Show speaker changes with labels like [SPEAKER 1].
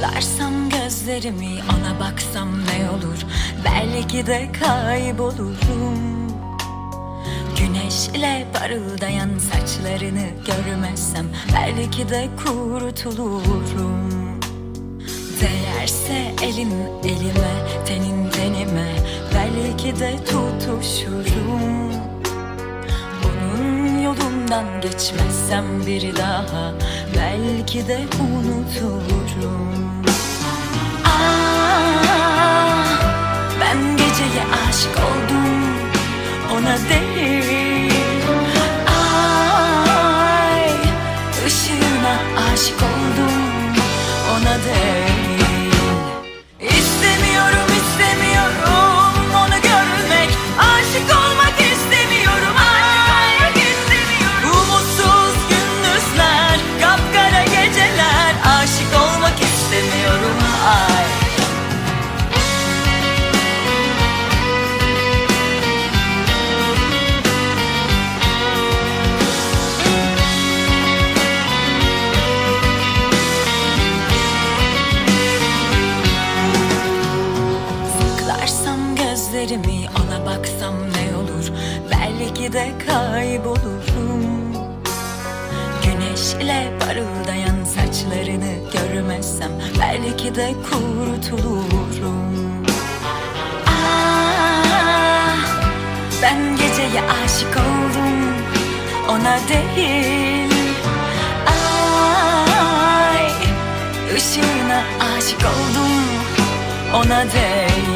[SPEAKER 1] Kaparsam gözlerimi ona baksam ne olur? Belki de kaybolurum. Güneşle parıldayan saçlarını görmezsem Belki de kurutulurum Değerse elin elime, tenin tenime Belki de tutuşurum yolundan geçmezsem bir daha Belki de unuturum Ah, ben geceye aşık oldum Ona değil Ay, ışığına aşık oldum Ona değil gözlerimi ona baksam ne olur? Belki de kaybolurum. Güneşle parıldayan saçlarını görmezsem Belki de kurtulurum. Ah, ben geceye aşık oldum Ona değil. Ay, ışığına aşık oldum ona değil